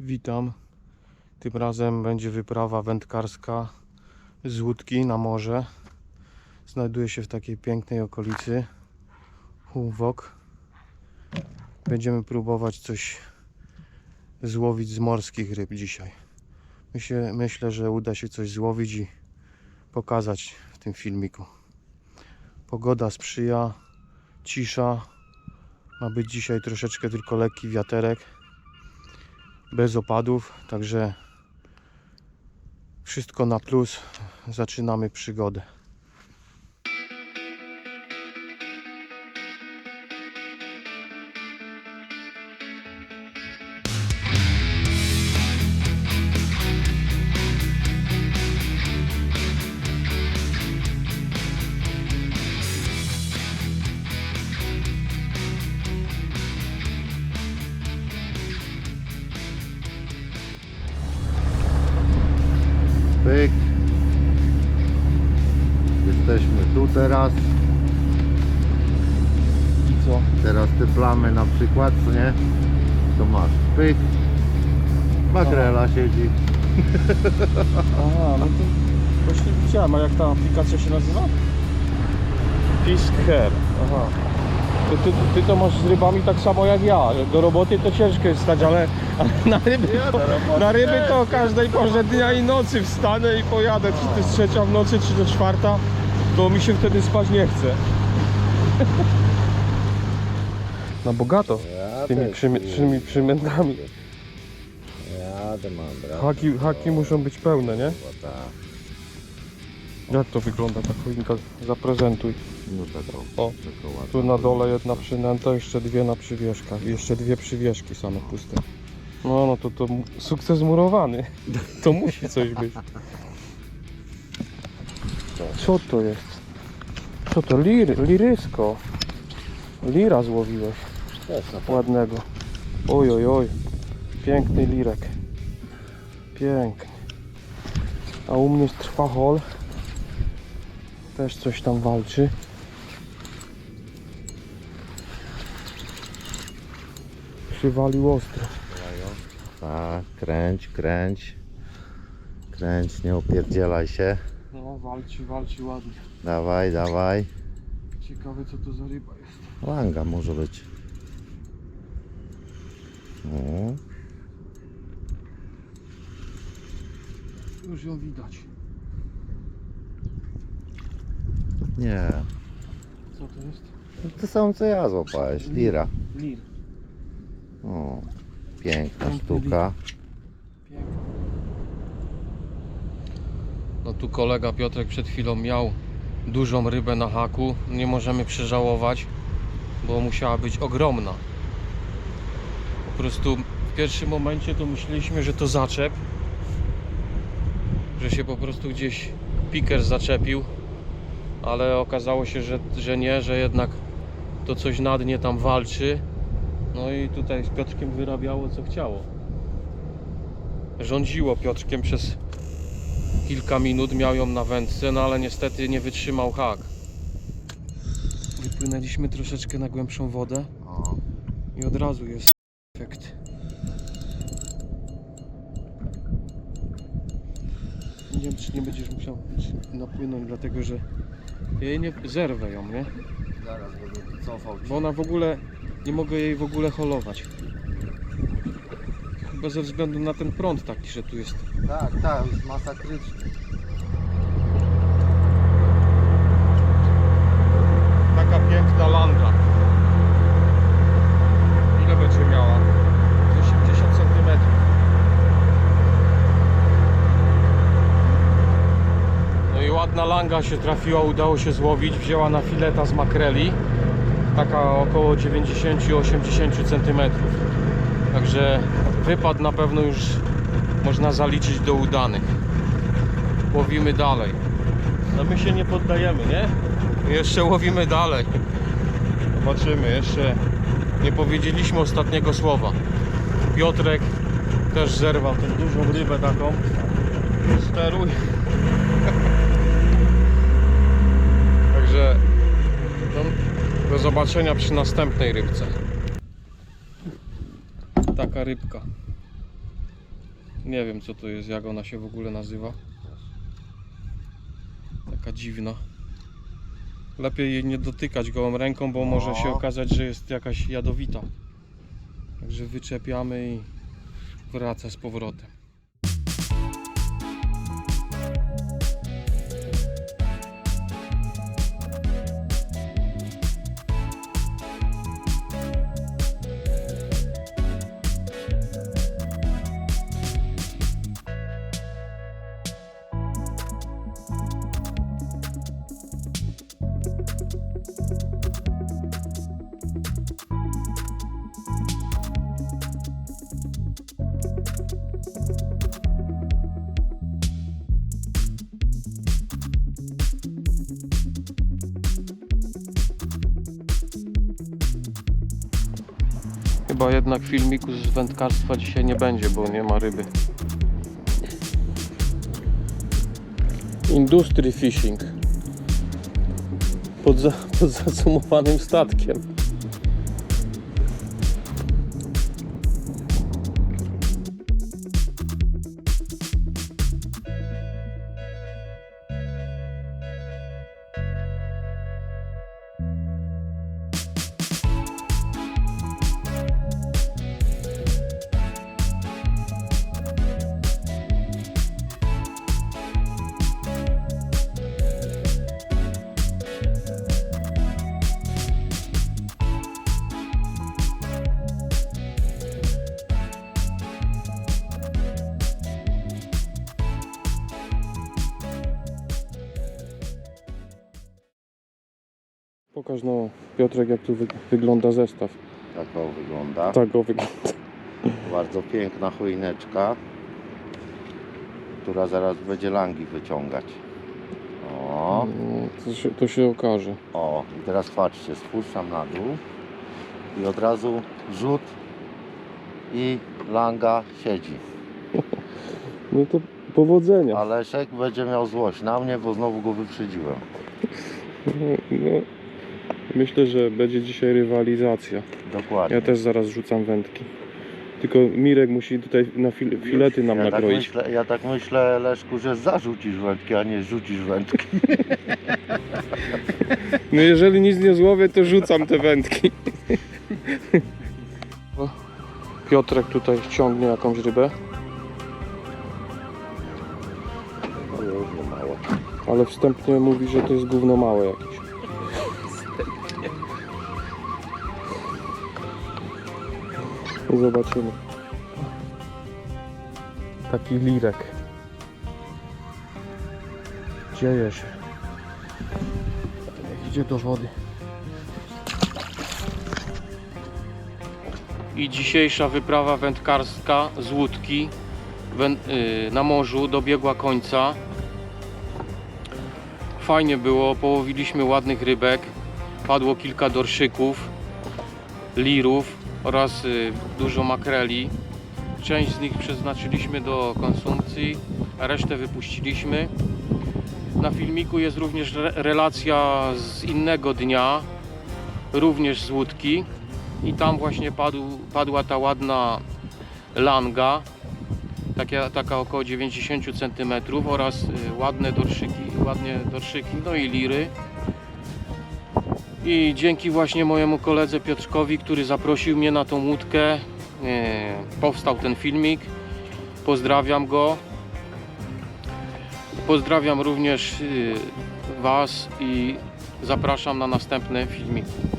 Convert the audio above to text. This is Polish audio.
Witam. Tym razem będzie wyprawa wędkarska z łódki na morze. Znajduję się w takiej pięknej okolicy Humwok. Będziemy próbować coś złowić z morskich ryb dzisiaj. Myślę, myślę, że uda się coś złowić i pokazać w tym filmiku. Pogoda sprzyja, cisza. Ma być dzisiaj troszeczkę tylko lekki wiaterek bez opadów, także wszystko na plus. Zaczynamy przygodę. Teraz. I co? Teraz te plamy na przykład, co nie? To masz pyk. Makrela siedzi. Aha, no to właśnie widziałem, a jak ta aplikacja się nazywa? Fish Care. Aha. To ty, ty to masz z rybami tak samo jak ja. Do roboty to ciężko jest stać, ale, ale na ryby, to, na ryby to o każdej porze dnia i nocy wstanę i pojadę. Czy to jest trzecia w nocy, czy to czwarta, to mi się wtedy spać nie chce. Na bogato. Z tymi przymy, przymy, przymętami. Jadę mam, brat. Haki, haki muszą być pełne, nie? Tak. Jak to wygląda ta choinka? Zaprezentuj. No taką. O, taką ładną. Tu na dole jedna przynęta, jeszcze dwie na przywieszkach. Jeszcze dwie przywieszki same puste. No, no to, to sukces murowany. To musi coś być. Co to jest? Co to? Lir, lirysko. Lira złowiłeś. Na Ładnego. Oj, oj, oj. Piękny lirek. Piękny. A u mnie trwa hol. Też coś tam walczy. Przywalił ostro. Tak, kręć, kręć. Kręć, nie opierdzielaj się. No, walczy, walczy ładnie. Dawaj, dawaj. Ciekawe co to za ryba jest. Langa może być. No. Już ją widać. Nie. Co to jest? To samo co ja złapałeś. Lira. Lir. O, piękna Piękny sztuka. No tu kolega Piotrek przed chwilą miał dużą rybę na haku. Nie możemy przeżałować, bo musiała być ogromna. Po prostu w pierwszym momencie to myśleliśmy, że to zaczep. Że się po prostu gdzieś piker zaczepił. Ale okazało się, że, że nie, że jednak to coś na dnie tam walczy. No i tutaj z Piotrkiem wyrabiało co chciało. Rządziło Piotrkiem przez kilka minut, miał ją na wędce, no ale niestety nie wytrzymał hak. Wypłynęliśmy troszeczkę na głębszą wodę i od razu jest efekt. Nie wiem, czy nie będziesz musiał napłynąć, dlatego że jej nie zerwę ją, nie? zaraz będę cofał Bo ona w ogóle, nie mogę jej w ogóle holować. Chyba ze względu na ten prąd taki, że tu jest. Tak, tak, jest masakryczny. Taka piękna langa. Ile będzie miała? Z 80 cm. No i ładna langa się trafiła, udało się złowić. Wzięła na fileta z makreli. Taka około 90-80 cm. Także wypad na pewno już można zaliczyć do udanych. Łowimy dalej. No my się nie poddajemy, nie? Jeszcze łowimy dalej. Zobaczymy, jeszcze nie powiedzieliśmy ostatniego słowa. Piotrek też zerwał tę dużą rybę taką. Steruj. Także no, do zobaczenia przy następnej rybce. Taka rybka. Nie wiem co to jest, jak ona się w ogóle nazywa. Taka dziwna. Lepiej jej nie dotykać gołą ręką, bo może się No. okazać, że jest jakaś jadowita. Także wyczepiamy i wraca z powrotem. Chyba jednak filmiku z wędkarstwa dzisiaj nie będzie, bo nie ma ryby. Industry Fishing. Pod, za, pod zasumowanym statkiem. Pokaż no, Piotrek, jak tu wy, wygląda zestaw. Tak o wygląda. Tak go wygląda. Bardzo piękna choineczka, która zaraz będzie langi wyciągać. O, No, to, się, to się okaże. o, i teraz patrzcie, spuszczam na dół i od razu rzut i langa siedzi. No to powodzenia. A Leszek będzie miał złość na mnie, bo znowu go wyprzedziłem. No, myślę, że będzie dzisiaj rywalizacja. Dokładnie. Ja też zaraz rzucam wędki. Tylko Mirek musi tutaj na fil, filety nam ja tak, nakroić. myślę, ja tak myślę, Leszku, że zarzucisz wędki, a nie rzucisz wędki. No jeżeli nic nie złowię, to rzucam te wędki. Piotrek tutaj ciągnie jakąś rybę, No ale wstępnie mówi, że to jest gówno małe jakieś. Zobaczymy. Taki lirek. Dzieje się. Idzie do wody. I dzisiejsza wyprawa wędkarska z łódki y, na morzu dobiegła końca. Fajnie było, połowiliśmy ładnych rybek. Padło kilka dorszyków, lirów oraz y, dużo makreli. Część z nich przeznaczyliśmy do konsumpcji, a resztę wypuściliśmy. Na filmiku jest również re- relacja z innego dnia, również z łódki. I tam właśnie padł, padła ta ładna langa, taka, taka około 90 cm oraz y, ładne dorszyki, ładnie dorszyki, no i liry. I dzięki właśnie mojemu koledze Piotrkowi, który zaprosił mnie na tą łódkę, e, powstał ten filmik. Pozdrawiam go. Pozdrawiam również y, Was i zapraszam na następne filmiki.